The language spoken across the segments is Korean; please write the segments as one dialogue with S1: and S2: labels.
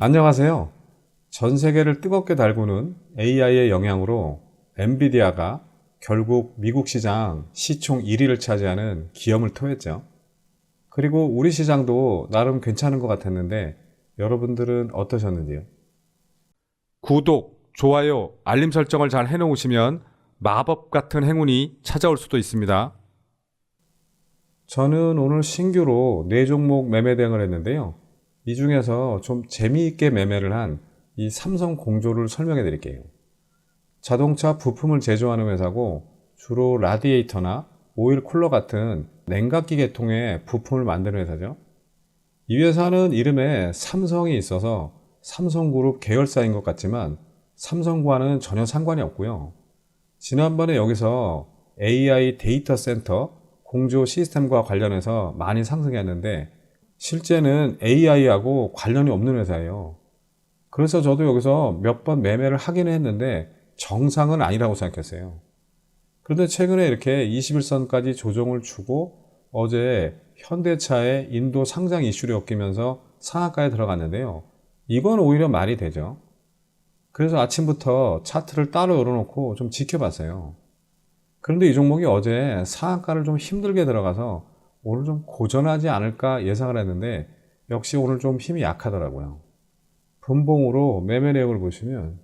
S1: 안녕하세요. 전 세계를 뜨겁게 달구는 AI의 영향으로 엔비디아가 결국 미국 시장 시총 1위를 차지하는 기염을 토했죠. 그리고 우리 시장도 나름 괜찮은 것 같았는데 여러분들은 어떠셨는지요?
S2: 구독, 좋아요, 알림 설정을 잘 해놓으시면 마법 같은 행운이 찾아올 수도 있습니다.
S1: 저는 오늘 신규로 네 종목 매매 대응을 했는데요. 이 중에서 좀 재미있게 매매를 한 이 삼성 공조를 설명해 드릴게요. 자동차 부품을 제조하는 회사고 주로 라디에이터나 오일 쿨러 같은 냉각기 계통의 부품을 만드는 회사죠. 이 회사는 이름에 삼성이 있어서 삼성그룹 계열사인 것 같지만 삼성과는 전혀 상관이 없고요. 지난번에 여기서 AI 데이터 센터 공조 시스템과 관련해서 많이 상승했는데 실제는 AI하고 관련이 없는 회사예요. 그래서 저도 여기서 몇 번 매매를 하기는 했는데 정상은 아니라고 생각했어요. 그런데 최근에 이렇게 21선까지 조정을 주고 어제 현대차의 인도 상장 이슈를 엮이면서 상한가에 들어갔는데요. 이건 오히려 말이 되죠. 그래서 아침부터 차트를 따로 열어놓고 좀 지켜봤어요. 그런데 이 종목이 어제 상한가를 좀 힘들게 들어가서 오늘 좀 고전하지 않을까 예상을 했는데 역시 오늘 좀 힘이 약하더라고요. 분봉으로 매매 내역을 보시면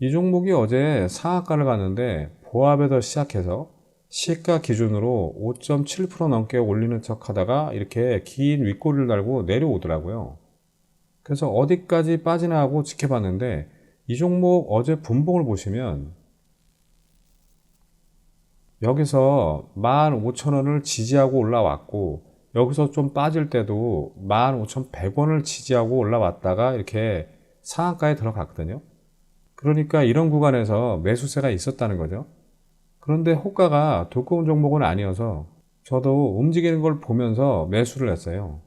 S1: 이 종목이 어제 상한가를 갔는데 보합에서 시작해서 시가 기준으로 5.7% 넘게 올리는 척 하다가 이렇게 긴 윗꼬리를 달고 내려오더라고요. 그래서 어디까지 빠지나 하고 지켜봤는데 이 종목 어제 분봉을 보시면 여기서 15,000원을 지지하고 올라왔고 여기서 좀 빠질 때도 15,100원을 지지하고 올라왔다가 이렇게 상한가에 들어갔거든요. 그러니까 이런 구간에서 매수세가 있었다는 거죠. 그런데 호가가 두꺼운 종목은 아니어서 저도 움직이는 걸 보면서 매수를 했어요.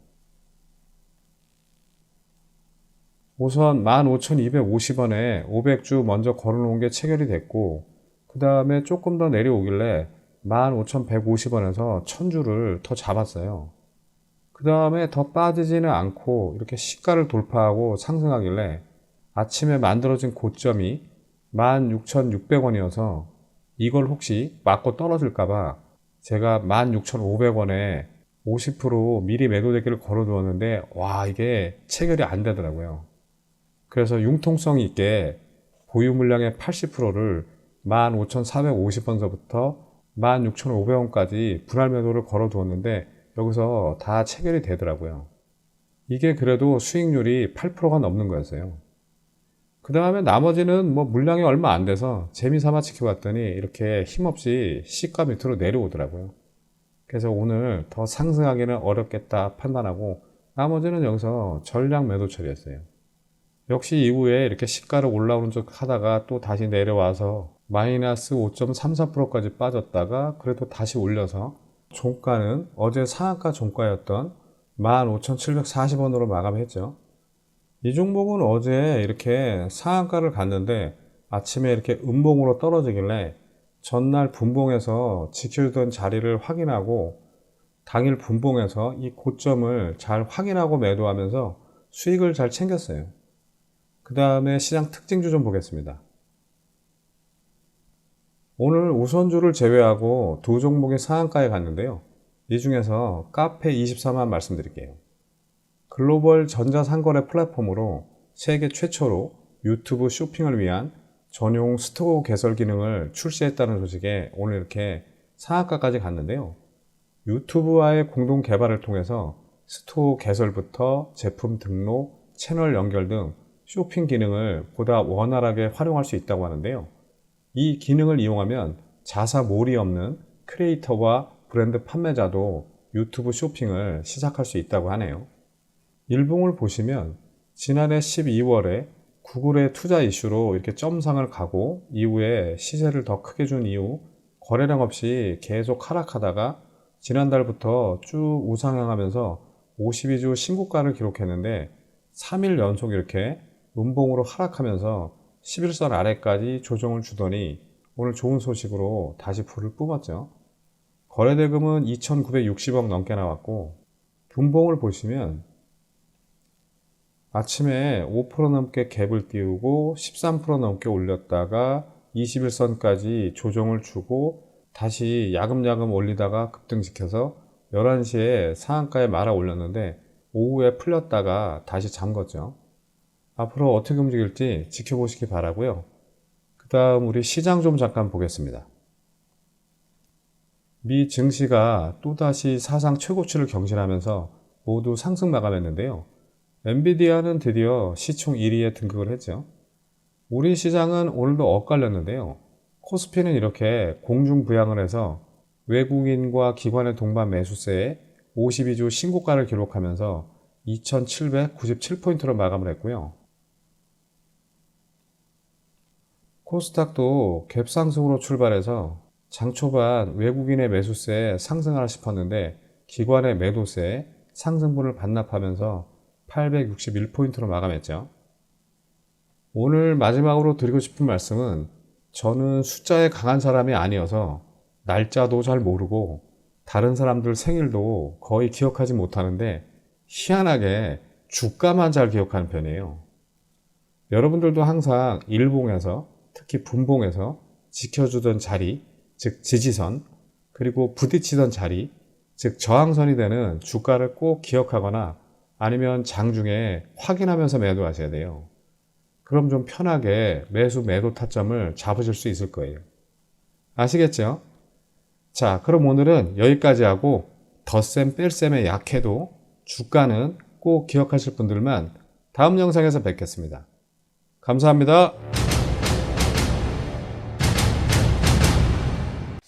S1: 우선 15,250원에 500주 먼저 걸어놓은 게 체결이 됐고 그 다음에 조금 더 내려오길래 15,150원에서 1000주를 더 잡았어요. 그 다음에 더 빠지지는 않고 이렇게 시가를 돌파하고 상승하길래 아침에 만들어진 고점이 16,600원이어서 이걸 혹시 맞고 떨어질까봐 제가 16,500원에 50% 미리 매도대기를 걸어두었는데 와 이게 체결이 안 되더라고요. 그래서 융통성 있게 보유 물량의 80%를 15,450원서부터 16,500원까지 분할 매도를 걸어 두었는데 여기서 다 체결이 되더라고요. 이게 그래도 수익률이 8%가 넘는 거였어요. 그 다음에 나머지는 뭐 물량이 얼마 안 돼서 재미삼아 지켜봤더니 이렇게 힘없이 시가 밑으로 내려오더라고요. 그래서 오늘 더 상승하기는 어렵겠다 판단하고 나머지는 여기서 전량 매도 처리했어요. 역시 이후에 이렇게 시가를 올라오는 쪽 하다가 또 다시 내려와서 마이너스 5.34%까지 빠졌다가 그래도 다시 올려서 종가는 어제 상한가 종가였던 15,740원으로 마감했죠. 이 종목은 어제 이렇게 상한가를 갔는데 아침에 이렇게 음봉으로 떨어지길래 전날 분봉에서 지켜주던 자리를 확인하고 당일 분봉에서 이 고점을 잘 확인하고 매도하면서 수익을 잘 챙겼어요. 그 다음에 시장 특징주 좀 보겠습니다. 오늘 우선주를 제외하고 두 종목이 상한가에 갔는데요. 이 중에서 카페 24만 말씀드릴게요. 글로벌 전자상거래 플랫폼으로 세계 최초로 유튜브 쇼핑을 위한 전용 스토어 개설 기능을 출시했다는 소식에 오늘 이렇게 상한가까지 갔는데요. 유튜브와의 공동 개발을 통해서 스토어 개설부터 제품 등록, 채널 연결 등 쇼핑 기능을 보다 원활하게 활용할 수 있다고 하는데요. 이 기능을 이용하면 자사몰이 없는 크리에이터와 브랜드 판매자도 유튜브 쇼핑을 시작할 수 있다고 하네요. 일봉을 보시면 지난해 12월에 구글의 투자 이슈로 이렇게 점상을 가고 이후에 시세를 더 크게 준 이후 거래량 없이 계속 하락하다가 지난달부터 쭉 우상향하면서 52주 신고가를 기록했는데 3일 연속 이렇게 음봉으로 하락하면서 11선 아래까지 조정을 주더니 오늘 좋은 소식으로 다시 불을 뿜었죠. 거래대금은 2,960억 넘게 나왔고 분봉을 보시면 아침에 5% 넘게 갭을 띄우고 13% 넘게 올렸다가 21선까지 조정을 주고 다시 야금야금 올리다가 급등시켜서 11시에 상한가에 말아 올렸는데 오후에 풀렸다가 다시 잠궜죠. 앞으로 어떻게 움직일지 지켜보시기 바라고요. 그 다음 우리 시장 좀 잠깐 보겠습니다. 미 증시가 또다시 사상 최고치를 경신하면서 모두 상승 마감했는데요. 엔비디아는 드디어 시총 1위에 등극을 했죠. 우리 시장은 오늘도 엇갈렸는데요. 코스피는 이렇게 공중 부양을 해서 외국인과 기관의 동반 매수세에 52주 신고가를 기록하면서 2797포인트로 마감을 했고요. 코스닥도 갭상승으로 출발해서 장 초반 외국인의 매수세에 상승하나 싶었는데 기관의 매도세에 상승분을 반납하면서 861포인트로 마감했죠. 오늘 마지막으로 드리고 싶은 말씀은 저는 숫자에 강한 사람이 아니어서 날짜도 잘 모르고 다른 사람들 생일도 거의 기억하지 못하는데 희한하게 주가만 잘 기억하는 편이에요. 여러분들도 항상 일봉에서 특히 분봉에서 지켜주던 자리, 즉 지지선, 그리고 부딪히던 자리, 즉 저항선이 되는 주가를 꼭 기억하거나 아니면 장중에 확인하면서 매도하셔야 돼요. 그럼 좀 편하게 매수 매도 타점을 잡으실 수 있을 거예요. 아시겠죠? 자, 그럼 오늘은 여기까지 하고 덧셈 뺄셈에 약해도 주가는 꼭 기억하실 분들만 다음 영상에서 뵙겠습니다. 감사합니다.